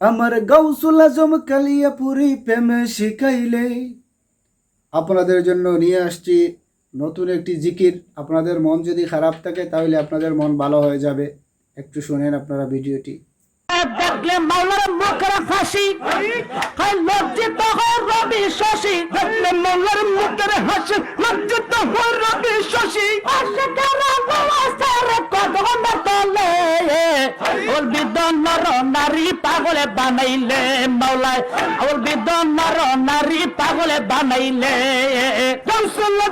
আমার গাউসুল আজম কালিয়াপুরি প্রেমে শিখাইলে আপনাদের জন্য নিয়ে আসছি নতুন একটি জিকির। আপনাদের মন যদি খারাপ থাকে, তাহলে আপনাদের মন ভালো হয়ে যাবে। একটু শুনেন আপনারা ভিডিওটি। দেখলে মাওলার মুখের হাসি লজ্জিত হয় রবি শশী। দেখলে মাওলার মুখের হাসি লজ্জিত হয় রবি শশী। নারী পাগলে বানাইলে মাওলায় ওর বিদ্যন নর পাগলে বানাইলে।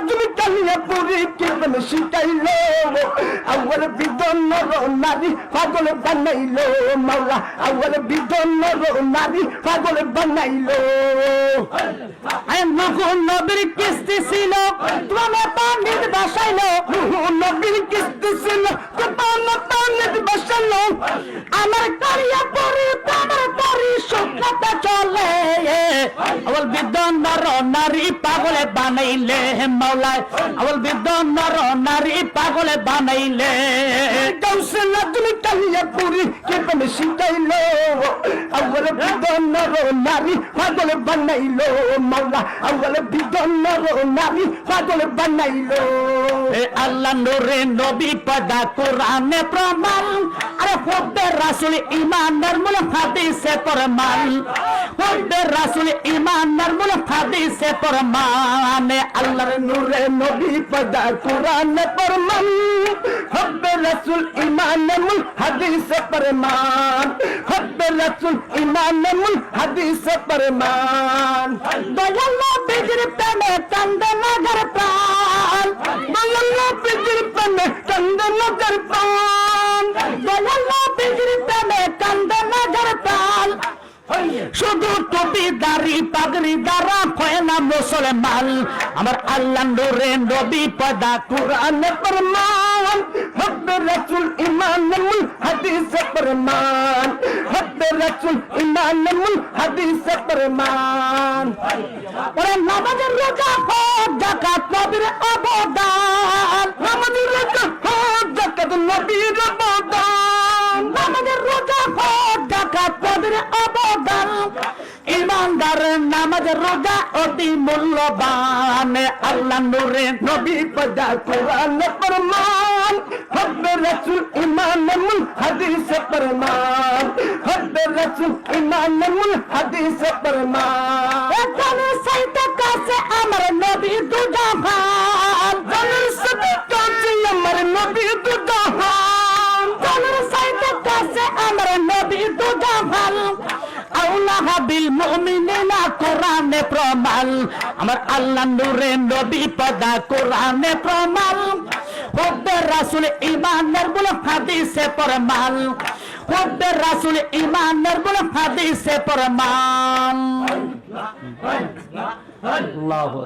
তুমি কালিয়ে পুরি কেবল শিখাইলো? আমার বিদ্যন নর নারী পাগলে বানাইলো মাওলা আমার বিদ্যন নর পাগলে বানাইলো। নবীর কিস্তি ছিল তোমার পানির বাসাইলো। নবীর কিস্তি ছিল আমার কারিয়া পরি তোমার পরি শুক্রতা চলে আবল বিদ্যন নর নারী পাগলে বানাইলে মাওলায় আবল বিদ্যন নর নারী পাগলে বানাইলে কৌশল তুমি কালিয়া পুরি কেবল শিখাইলো আবল বিদ্যন নর নারী পাগলে বানাইলো মাওলা। আবল বিদ্যন নর নারী পাগলে বানাইলো। এ আল্লাহ নূরে নবী পদা কোরআনে প্রমাণ। আরে হব্বে রাসূল ইমানের মূল হাদিসে প্রমাণ। হব্বে রাসূল ইমানের মূল হাদিসে প্রমাণ। আল্লাহর নূরে নবী পদা কোরআনে প্রমাণ। রাসূল ইমানের মূল হাদিসে প্রমাণ হব্বে রাসূল ইমানের মূল হাদিসে প্রমাণ দয়াল নবীর প্রেমে কান্দে নগর প্রাণ। দয়াল নবীর প্রেমে কান্দে নগর প্রাণ। দয়াল নবীর প্রেমে কান্দে নগর প্রাণ। শুধু টুপি দাড়ি পাগড়ি দ্বারা হয় না মুসলমান। আমার আল্লাহ নূরে নবী পদা কুরআন প্রমাণ ইমান মুল হাদিস প্রমাণ। হব্বে রাসূল ইমান মুল হাদিস প্রমাণ। ওরে নামাজের রোজা হক, যাকাত নবীর অবদান। নামাজের রোজা হক, যাকাত নবীর অবদান। নামাজের রোজা হক, যাকাত নবীর অবদান। ইমানদার নামাজ রোজা অতি মূল্যবান। আল্লাহ নূরে নবী পদা কোরআন প্রমাণ হব্বে রাসূল ইমান মুল হাদিস প্রমাণ হব্বে রাসূল ইমান মুল হাদিস প্রমাণ এখানে সাইতে কাছে আমার নবী দুজাহান জানের সাথে কাছে আমার নবী দুজাহান জানের সাইতে কাছে আমার নবী আল্লাহ বিল মুমিনিনা কোরআনে প্রমাণ। আমার আল্লাহ নূরে নবী পদা কোরআনে প্রমাণ। হব্বে রাসূল ইমানের বলে হাদিসে প্রমাণ। হব্বে রাসূল ইমানের বলে হাদিসে প্রমাণ। আল্লাহু